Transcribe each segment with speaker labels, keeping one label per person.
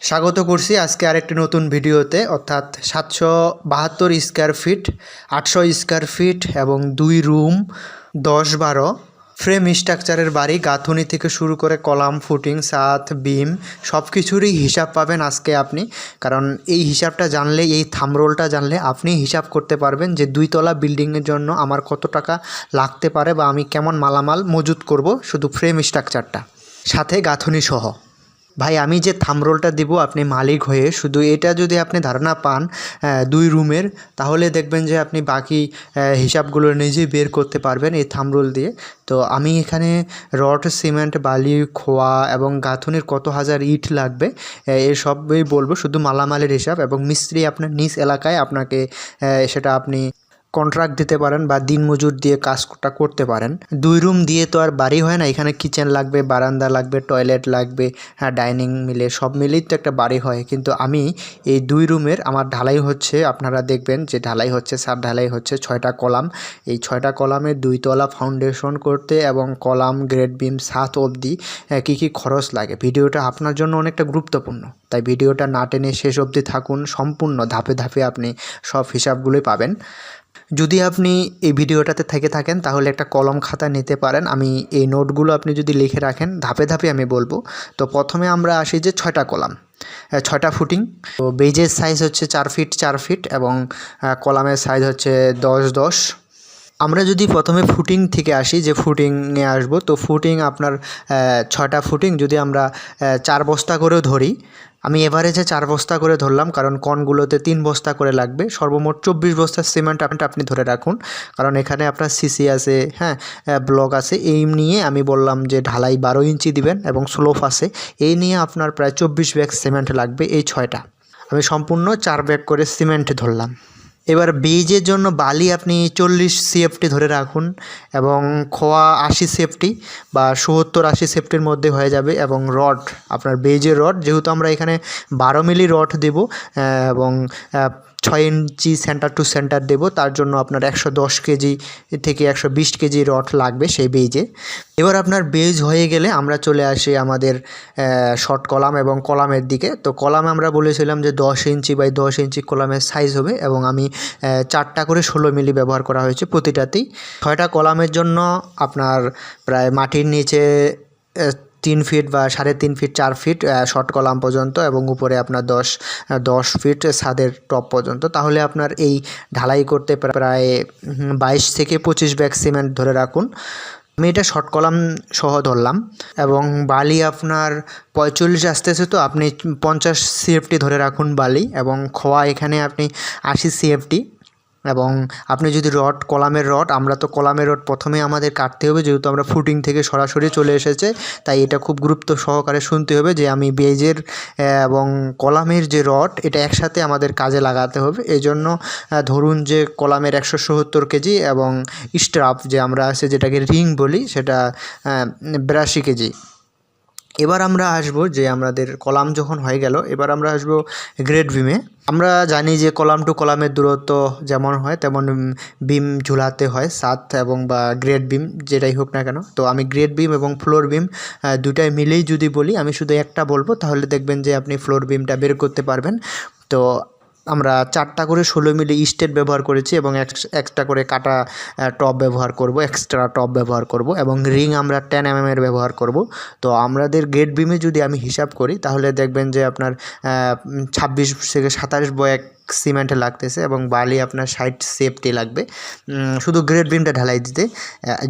Speaker 1: স্বাগত করছি আজকে আরেকটি নতুন ভিডিওতে, অর্থাৎ সাতশো বাহাত্তর স্কোয়ার ফিট আটশো স্কোয়ার ফিট এবং দুই রুম দশ বারো ফ্রেম স্ট্রাকচারের বাড়ি, গাঁথুনি থেকে শুরু করে কলাম, ফুটিং, সাত বিম সব কিছুরই হিসাব পাবেন আজকে আপনি। কারণ এই হিসাবটা জানলে, এই থামরোলটা জানলে আপনি হিসাব করতে পারবেন যে দুইতলা বিল্ডিংয়ের জন্য আমার কত টাকা লাগতে পারে বা আমি কেমন মালামাল মজুত করব শুধু ফ্রেম স্ট্রাকচারটা সাথে গাঁথুনি সহ। ভাই, আমি যে থামরোলটা দিব, আপনি মালিক হয়ে শুধু এটা যদি আপনি ধারণা পান দুই রুমের, তাহলে দেখবেন যে আপনি বাকি হিসাবগুলো নিজেই বের করতে পারবেন এই থামরোল দিয়ে। তো আমি এখানে রড, সিমেন্ট, বালি, খোয়া এবং গাঁথুনির কত হাজার ইট লাগবে এসবই বলব। শুধু মালামালের হিসাব এবং মিস্ত্রি আপনার নিজ এলাকায় আপনাকে সেটা আপনি কন্ট্রাক্ট দিতে পারেন বা দিনমজুর দিয়ে কাজটা করতে পারেন। দুই রুম দিয়ে তো আর বাড়ি হয় না, এখানে কিচেন লাগবে, বারান্দা লাগবে টয়লেট লাগবে হ্যাঁ ডাইনিং মিলে, সব মিলেই তো একটা বাড়ি হয়। কিন্তু আমি এই দুই রুমের, আমার ঢালাই হচ্ছে, আপনারা দেখবেন যে ঢালাই হচ্ছে সার ঢালাই হচ্ছে ছয়টা কলাম। এই ছয়টা কলামের দুইতলা ফাউন্ডেশন করতে এবং কলাম গ্রেড বিম সাত অবধি কী কী খরচ লাগে? ভিডিওটা আপনার জন্য অনেকটা গুরুত্বপূর্ণ। তাই ভিডিওটা না টেনে শেষ অবধি থাকুন, সম্পূর্ণ ধাপে ধাপে আপনি সব হিসাবগুলোই পাবেন। যদি আপনি এই ভিডিওটাতে থেকে থাকেন, তাহলে একটা কলম খাতা নিতে পারেন। আমি এই নোটগুলো আপনি যদি লিখে রাখেন, ধাপে ধাপে আমি বলব। তো প্রথমে আমরা আসি যে ছয়টা কলাম। ছয়টা ফুটিং। তো বেজের সাইজ হচ্ছে চার ফিট চার ফিট এবং কলামের সাইজ হচ্ছে দশ দশ। আমরা যদি প্রথমে ফুটিং থেকে আসি, যে ফুটিংয়ে আসব, তো ফুটিং আপনার ছয়টা ফুটিং যদি আমরা চার বস্তা করেও ধরি আমি এভারেজে চার বস্তা করে ধরলাম, কারণ কনগুলোতে তিন বস্তা করে লাগবে। সর্বমোট চব্বিশ বস্তার সিমেন্ট আপনি আপনি ধরে রাখুন, কারণ এখানে আপনার সিসি আছে হ্যাঁ ব্লক আছে। এই নিয়ে আমি বললাম যে ঢালাই বারো ইঞ্চি দিবেন এবং স্লোফ আছে। এই নিয়ে আপনার প্রায় চব্বিশ ব্যাগ সিমেন্ট লাগবে এই ছয়টা। আমি সম্পূর্ণ চার ব্যাগ করে সিমেন্ট ধরলাম। এবার বেজের জন্য বালি আপনি চল্লিশ সিএফটি ধরে রাখুন এবং খোয়া আশি সেফটি বা সত্তর আশি সেফটির মধ্যে হয়ে যাবে এবং রড, আপনার বেজের রড, যেহেতু আমরা এখানে বারো মিলি রড দেব এবং ছয় ইঞ্চি সেন্টার টু সেন্টার দেব, তার জন্য আপনার একশো দশ কেজি থেকে একশো বিশ কেজি রড লাগবে সেই বেজে। এবার আপনার বেজ হয়ে গেলে আমরা চলে আসি আমাদের শর্ট কলাম এবং কলামের দিকে। তো কলাম আমরা বলেছিলাম যে দশ ইঞ্চি বাই দশ ইঞ্চি কলামের সাইজ হবে এবং আমি চারটা করে ষোলো মিলি ব্যবহার করা হয়েছে প্রতিটাতেই। ছয়টা কলামের জন্য আপনার প্রায় মাটির নিচে তিন ফিট বা সাড়ে তিন ফিট, চার ফিট শর্ট কলাম পর্যন্ত এবং উপরে আপনার দশ দশ ফিট ছাদের টপ পর্যন্ত। তাহলে আপনার এই ঢালাই করতে প্রায় বাইশ থেকে পঁচিশ ব্যাগ সিমেন্ট ধরে রাখুন। আমি এটা শর্ট কলাম সহ ধরলাম এবং বালি আপনার পঁয়তাল্লিশ আসতেছে তো আপনি পঞ্চাশ সিএফটি ধরে রাখুন বালি এবং খোয়া এখানে আপনি আশি সিএফটি এবং আপনি যদি রড, কলামের রড, আমরা তো কলামের রড প্রথমে আমাদের কাটতে হবে, যেহেতু আমরা ফুটিং থেকে সরাসরি চলে এসেছে, তাই এটা খুব গুরুত্ব সহকারে শুনতে হবে যে আমি বেজের এবং কলামের যে রড, এটা একসাথে আমাদের কাজে লাগাতে হবে। এই জন্য ধরুন যে কলামের একশো সত্তর কেজি এবং স্ট্রাপ যে আমরা আছে, যেটাকে রিং বলি, সেটা বিরাশি কেজি। এবার আমরা আসব যে আমাদের কলাম যখন হয়ে গেল, এবার আমরা আসব গ্রেড বিমে আমরা জানি যে কলাম টু কলামের দূরত্ব যেমন হয় তেমন বিম ঝুলাতে হয়, সাত এবং বা গ্রেড বিম যেটাই হোক না কেন। তো আমি গ্রেড বিম এবং ফ্লোর বিম দুটাই মিলেই যদি বলি, আমি শুধু একটা বলব, তাহলে দেখবেন যে আপনি ফ্লোর বিমটা বের করতে পারবেন। তো আমরা চারটা করে ষোলো মিলি স্টেট ব্যবহার করেছি এবং একটা করে কাটা টপ ব্যবহার করব এক্সট্রা টপ ব্যবহার করব এবং রিং আমরা টেন এম এর ব্যবহার করব। তো আমাদের গেট বিমে যদি আমি হিসাব করি, তাহলে দেখবেন যে আপনার ছাব্বিশ থেকে সাতাশ বয়েক সিমেন্ট লাগতেছে এবং বালি আপনার ষাট সেফটি লাগবে। শুধু গ্রেড বিমটা ঢালাই দিতে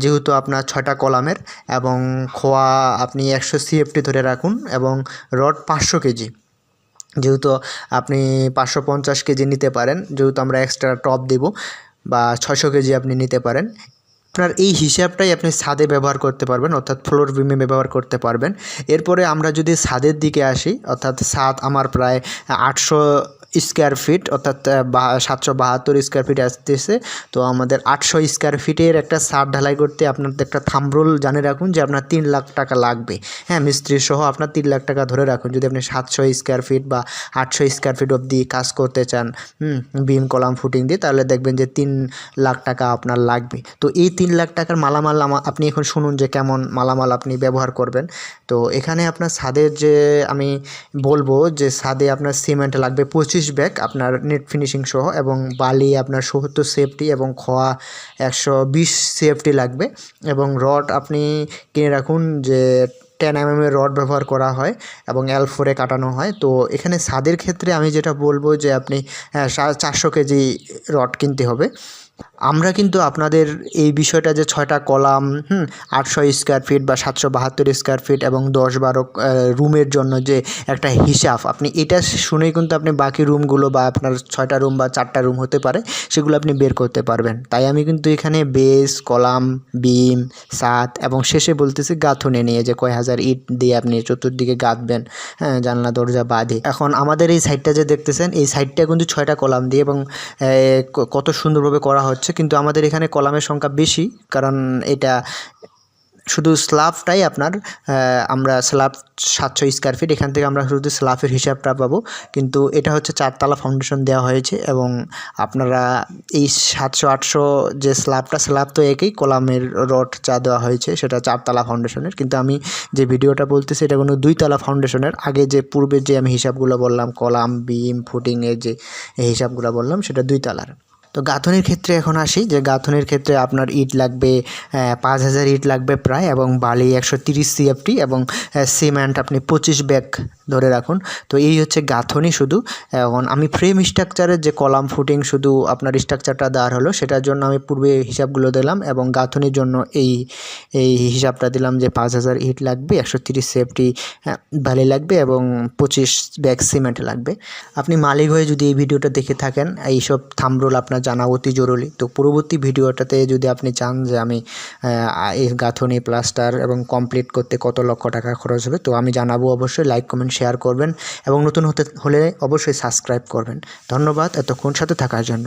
Speaker 1: যেহেতু আপনার ছয়টা কলামের এবং খোয়া আপনি একশো সিএফটি ধরে রাখুন এবং রড পাঁচশো কেজি। যেহেতু আপনি পাঁচশো পঞ্চাশ কেজি নিতে পারেন, যেহেতু আমরা এক্সট্রা টপ দেব বা ছশো কেজি আপনি নিতে পারেন, আপনার এই হিসাবটাই আপনি সাদে ব্যবহার করতে পারবেন, অর্থাৎ ফ্লোর বিমে ব্যবহার করতে পারবেন। এরপরে আমরা যদি সাদের দিকে আসি, অর্থাৎ ছাদ আমার প্রায় আটশো স্কোয়ার ফিট অর্থাৎ সাতশো বাহাত্তর স্কোয়ার ফিট আসতেছে। তো আমাদের আটশো স্কোয়ার ফিটের একটা সার ঢালাই করতে আপনার একটা থামরোল জানে রাখুন যে আপনার তিন লাখ টাকা লাগবে। হ্যাঁ মিস্ত্রি সহ আপনার তিন লাখ টাকা ধরে রাখুন। যদি আপনি সাতশো স্কোয়ার ফিট বা আটশো স্কোয়ার ফিট অবধি কাজ করতে চান বিম, কলাম ফুটিং দিয়ে, তাহলে দেখবেন যে তিন লাখ টাকা আপনার লাগবে। তো এই তিন লাখ টাকার মালামাল আপনি এখন শুনুন যে কেমন মালামাল আপনি ব্যবহার করবেন। তো এখানে আপনার ছাদের যে আমি বলব যে ছাদে আপনার সিমেন্ট লাগবে পঁচিশ ব্যাগ আপনার নেট ফিনিশিং সহ এবং বালি আপনার সত্তর সেফটি এবং খোয়া একশো বিশ সেফটি লাগবে এবং রড আপনি কিনে রাখুন যে টেন এম এর রড ব্যবহার করা হয় এবং এল ফোরে কাটানো হয়। তো এখানে ছাদের ক্ষেত্রে আমি যেটা বলব যে আপনি হ্যাঁ, চারশো কেজি রড কিনতে হবে। আমরা কিন্তু আপনাদের এই বিষয়টা যে ছয়টা কলাম, হুম, আটশো স্কোয়ার ফিট বা সাতশো বাহাত্তর স্কোয়ার ফিট এবং দশ বারো রুমের জন্য যে একটা হিসাব, আপনি এটা শুনেই কিন্তু আপনি বাকি রুমগুলো বা আপনার ছয়টা রুম বা চারটা রুম হতে পারে, সেগুলো আপনি বের করতে পারবেন। তাই আমি কিন্তু এখানে বেস কলাম বিম সাত এবং শেষে বলতেছি গাঁথুনে নিয়ে যে কয় হাজার ইট দিয়ে আপনি চতুর্দিকে গাঁথবেন হ্যাঁ জানলা, দরজা, বাঁধে। এখন আমাদের এই সাইডটা যে দেখতেছেন, এই সাইডটা কিন্তু ছয়টা কলাম দিয়ে এবং কত সুন্দরভাবে করা হচ্ছে। কিন্তু আমাদের এখানে কলামের সংখ্যা বেশি, কারণ এটা শুধু স্ল্যাবটাই আপনার আমরা স্ল্যাব সাতশো স্কোয়ার ফিট এখান থেকে আমরা শুধু স্ল্যাবের হিসাবটা পাবো। কিন্তু এটা হচ্ছে চারতলা ফাউন্ডেশন দেওয়া হয়েছে এবং আপনারা এই সাতশো, আটশো যে স্ল্যাবটা স্ল্যাব তো একই কলামের রড চা দেওয়া হয়েছে, সেটা চারতলা ফাউন্ডেশনের কিন্তু আমি যে ভিডিওটা বলতেছি, এটা কোনো দুইতলা ফাউন্ডেশনের আগে যে পূর্বে যে আমি হিসাবগুলো বললাম, কলাম, বিম ফুটিংয়ের যে হিসাবগুলো বললাম, সেটা দুই তলার তো গাঁথনির ক্ষেত্রে এখন আসি, যে গাঁথনির ক্ষেত্রে আপনার ইট লাগবে পাঁচ হাজার ইট লাগবে প্রায় এবং বালি একশো তিরিশ সিএফটি এবং সিমেন্ট আপনি পঁচিশ ব্যাগ ধরে রাখুন। তো এই হচ্ছে গাঁথনি শুধু। এখন আমি ফ্রেম স্ট্রাকচারের যে কলাম ফুটিং শুধু আপনার স্ট্রাকচারটা দেওয়ার হলো, সেটার জন্য আমি পূর্বে হিসাবগুলো দিলাম এবং গাঁথনির জন্য এই এই হিসাবটা দিলাম যে পাঁচ হাজার ইট লাগবে, একশো তিরিশ সেফটি বালি লাগবে এবং পঁচিশ ব্যাগ সিমেন্ট লাগবে। আপনি মালিক হয়ে যদি এই ভিডিওটা দেখে থাকেন, এইসব থামরোল আপনার জানা অতি জরুরি। তো পরবর্তী ভিডিওটাতে যদি আপনি চান যে আমি এই গাঁথনি, প্লাস্টার এবং কমপ্লিট করতে কত লক্ষ টাকা খরচ হবে, তো আমি জানাব অবশ্যই, লাইক, কমেন্ট, শেয়ার করবেন এবং নতুন হতে, হলে অবশ্যই সাবস্ক্রাইব করবেন। ধন্যবাদ, এতক্ষণ সাথে থাকার জন্য।